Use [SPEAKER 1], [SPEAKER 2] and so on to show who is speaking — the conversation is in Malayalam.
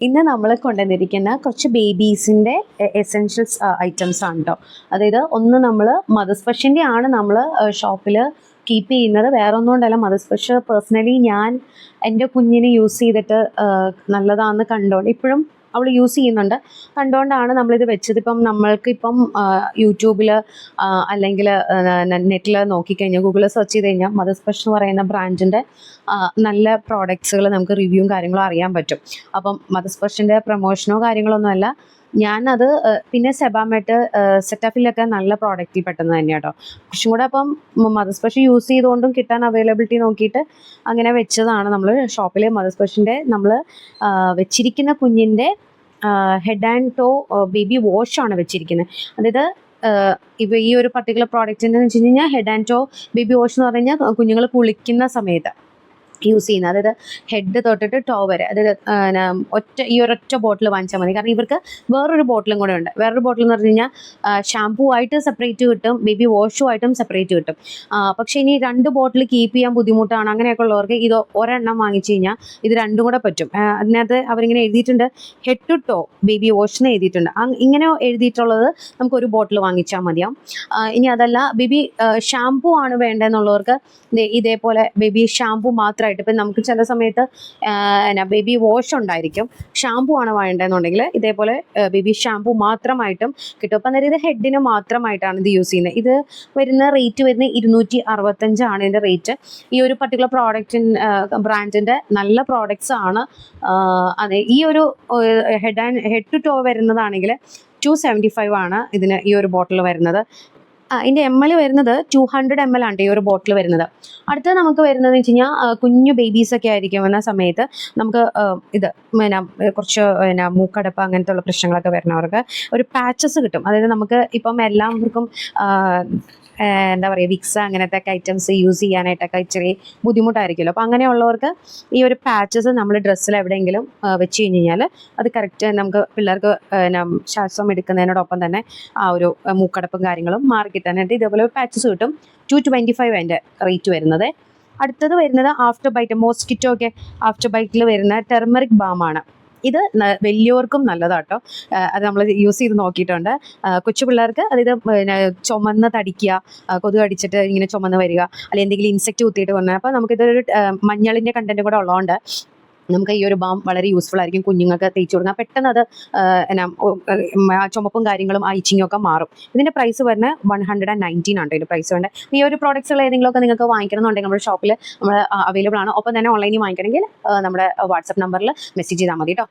[SPEAKER 1] ഇന്ന് നമ്മൾ കൊണ്ടുവന്നിരിക്കുന്ന കുറച്ച് ബേബീസിന്റെ എസെൻഷ്യൽസ് ഐറ്റംസ് ആണ് കേട്ടോ അതായത് ഒന്ന് നമ്മൾ മദർസ്പെഷ്യന്റെ ആണ് നമ്മൾ ഷോപ്പിൽ കീപ്പ് ചെയ്യുന്നത്. വേറെ ഒന്നും കൊണ്ടല്ല മദർസ്പെഷ്യൽ പേഴ്സണലി ഞാൻ എന്റെ കുഞ്ഞിന് യൂസ് ചെയ്തിട്ട് നല്ലതാണെന്ന് കണ്ടോണ്ട് ഇപ്പോഴും അവൾ യൂസ് ചെയ്യുന്നുണ്ട്. കണ്ടുകൊണ്ടാണ് നമ്മളിത് വെച്ചത്. ഇപ്പം നമ്മൾക്ക് ഇപ്പം യൂട്യൂബിൽ അല്ലെങ്കിൽ നെറ്റിൽ നോക്കിക്കഴിഞ്ഞാൽ ഗൂഗിളിൽ സെർച്ച് ചെയ്ത് കഴിഞ്ഞാൽ മദർ സ്പെഷ്യൽ എന്ന് പറയുന്ന ബ്രാൻഡിന്റെ നല്ല പ്രോഡക്ട്സുകൾ നമുക്ക് റിവ്യൂവും കാര്യങ്ങളും അറിയാൻ പറ്റും. അപ്പം മദർ സ്പെഷ്യന്റെ പ്രൊമോഷനോ കാര്യങ്ങളൊന്നും അല്ല ഞാനത് പിന്നെ സെബാമെട്ട് സെറ്റഫിലൊക്കെ നല്ല പ്രോഡക്റ്റിൽ പെട്ടെന്ന് തന്നെ കേട്ടോ കുറച്ചും കൂടെ അപ്പം മദർ സ്പെഷ്യൽ യൂസ് ചെയ്തുകൊണ്ടും കിട്ടാൻ അവൈലബിലിറ്റി നോക്കിയിട്ട് അങ്ങനെ വെച്ചതാണ് നമ്മൾ ഷോപ്പിലെ മദർ സ്പെഷ്യന്റെ നമ്മൾ വെച്ചിരിക്കുന്ന കുഞ്ഞിന്റെ ഹെഡ് ആൻഡ് ടോ ബേബി വാഷാണ് വെച്ചിരിക്കുന്നത്. അതായത് ഇപ്പൊ ഈ ഒരു പർട്ടിക്കുലർ പ്രോഡക്റ്റിന്റെ വെച്ച് കഴിഞ്ഞാൽ head and toe baby wash എന്ന് പറഞ്ഞു കഴിഞ്ഞാൽ കുഞ്ഞുങ്ങൾ കുളിക്കുന്ന സമയത്ത്. യൂസ് ചെയ്യുന്നത് അതായത് ഹെഡ് തൊട്ടിട്ട് ടോ വരെ. അതായത് ഒറ്റ ഈ ഒരൊറ്റ ബോട്ടിൽ വാങ്ങിച്ചാൽ മതി. കാരണം ഇവർക്ക് വേറൊരു ബോട്ടിലും കൂടെ ഉണ്ട്. വേറൊരു ബോട്ടിൽ എന്ന് പറഞ്ഞു കഴിഞ്ഞാൽ ഷാംപൂ ആയിട്ട് സെപ്പറേറ്റ് കിട്ടും ബേബി വാഷും ആയിട്ടും സെപ്പറേറ്റ് കിട്ടും. പക്ഷേ ഇനി രണ്ട് ബോട്ടിൽ കീപ്പ് ചെയ്യാൻ ബുദ്ധിമുട്ടാണ്. അങ്ങനെയൊക്കെ ഉള്ളവർക്ക് ഇത് ഒരെണ്ണം വാങ്ങിച്ചു കഴിഞ്ഞാൽ ഇത് രണ്ടും കൂടെ പറ്റും. അതിനകത്ത് അവരിങ്ങനെ എഴുതിയിട്ടുണ്ട് head to toe baby wash എന്ന് എഴുതിയിട്ടുണ്ട്. ഇങ്ങനെ എഴുതിയിട്ടുള്ളത് നമുക്ക് ഒരു ബോട്ടിൽ വാങ്ങിച്ചാൽ മതിയാവും. ഇനി അതല്ല ബേബി ഷാംപൂ ആണ് വേണ്ടതെന്നുള്ളവർക്ക് ഇതേപോലെ ബേബി ഷാംപൂ ഷാമ്പൂ മാത്രമായിട്ട് ഇപ്പം നമുക്ക് ചില സമയത്ത് എന്നാ ബേബി വാഷ് ഉണ്ടായിരിക്കും. ഷാമ്പൂ ആണ് വേണ്ടതെന്നുണ്ടെങ്കിൽ ഇതേപോലെ ബേബി ഷാമ്പൂ മാത്രമായിട്ടും കിട്ടും. അപ്പം അന്നേരം ഇത് ഹെഡിന് മാത്രമായിട്ടാണ് ഇത് യൂസ് ചെയ്യുന്നത്. ഇത് വരുന്ന റേറ്റ് വരുന്നത് ഇരുന്നൂറ്റി അറുപത്തഞ്ചാണ് ഇതിന്റെ റേറ്റ് ഈ ഒരു പർട്ടിക്കുലർ പ്രോഡക്റ്റിൻ ബ്രാൻഡിന്റെ നല്ല പ്രോഡക്റ്റ്സ് ആണ് അതെ ഈ ഒരു head and head to toe വരുന്നതാണെങ്കിൽ two seventy five ആണ് ഇതിന് ഈ ഒരു ബോട്ടിൽ വരുന്നത്. ഇതിന്റെ എം എൽ വരുന്നത് ടു ഹൺഡ്രഡ് എം എൽ ആണ് ഈ ഒരു ബോട്ടിൽ വരുന്നത്. അടുത്തത് നമുക്ക് വരുന്നത് വെച്ച് കഴിഞ്ഞാൽ കുഞ്ഞു ബേബീസ് ഒക്കെ ആയിരിക്കും എന്ന സമയത്ത് നമുക്ക് ഇത് പിന്നെ കുറച്ച് പിന്നെ മൂക്കടപ്പ് അങ്ങനത്തെ ഉള്ള പ്രശ്നങ്ങളൊക്കെ വരുന്നവർക്ക് ഒരു പാച്ചസ് കിട്ടും. അതായത് നമുക്ക് ഇപ്പം എല്ലാവർക്കും എന്താ പറയുക വിക്സ് അങ്ങനത്തെ ഒക്കെ ഐറ്റംസ് യൂസ് ചെയ്യാനായിട്ടൊക്കെ ഇച്ചിരി ബുദ്ധിമുട്ടായിരിക്കുമല്ലോ. അപ്പോൾ അങ്ങനെയുള്ളവർക്ക് ഈ ഒരു പാച്ചസ് നമ്മൾ ഡ്രസ്സിൽ എവിടെയെങ്കിലും വെച്ച് കഴിഞ്ഞ് കഴിഞ്ഞാൽ അത് കറക്റ്റ് നമുക്ക് പിള്ളേർക്ക് ശ്വാസം എടുക്കുന്നതിനോടൊപ്പം തന്നെ ആ ഒരു മൂക്കടപ്പും കാര്യങ്ങളും മാറി കിട്ടാനായിട്ട് ഇതേപോലെ പാച്ചസ് കിട്ടും. ടു ട്വന്റി ഫൈവ് അതിന്റെ റേറ്റ് വരുന്നത്. അടുത്തത് വരുന്നത് ആഫ്റ്റർ ബൈറ്റ് മോസ്കിറ്റോ ഒക്കെ ആഫ്റ്റർ ബൈറ്റിൽ വരുന്ന ടെർമറിക് ബാമാണ് ഇത് വലിയവർക്കും നല്ലതാട്ടോ. അത് നമ്മൾ യൂസ് ചെയ്ത് നോക്കിയിട്ടുണ്ട്. കൊച്ചു പിള്ളേർക്ക് അതായത് പിന്നെ ചുമന്ന് തടിക്കുക കൊതുക് അടിച്ചിട്ട് ഇങ്ങനെ ചുമന്ന് വരിക അല്ലെങ്കിൽ എന്തെങ്കിലും ഇൻസെക്റ്റ് കുത്തിയിട്ട് വന്നാൽ. അപ്പോൾ നമുക്കിതൊരു മഞ്ഞളിന്റെ കണ്ടന്റ് കൂടെ ഉള്ളതുകൊണ്ട് നമുക്ക് ഈ ഒരു ബാം വളരെ യൂസ്ഫുൾ ആയിരിക്കും കുഞ്ഞുങ്ങൾക്ക് തേച്ച് കൊടുക്കാൻ. പെട്ടെന്ന് അത് ആ, എന്നാ ആ ചുമപ്പും കാര്യങ്ങളും ഐച്ചിങ്ങും ഒക്കെ മാറും. ഇതിന്റെ പ്രൈസ് വരുന്നത് വൺ ഹൺഡ്രഡ് ആൻഡ് നയന്റീൻ ആണ് ഇതിന്റെ പ്രൈസ് വേണ്ടത് ഈ ഒരു പ്രോഡക്റ്റ്സുകൾ ഏതെങ്കിലും ഒക്കെ നിങ്ങൾക്ക് വാങ്ങിക്കണം എന്നുണ്ടെങ്കിൽ നമ്മുടെ ഷോപ്പിൽ നമ്മൾ അവൈലബിൾ ആണ്. ഒപ്പം തന്നെ ഓൺലൈനിൽ വാങ്ങിക്കണമെങ്കിൽ നമ്മുടെ വാട്സപ്പ് നമ്പറിൽ മെസ്സേജ് ചെയ്താൽ മതി കേട്ടോ.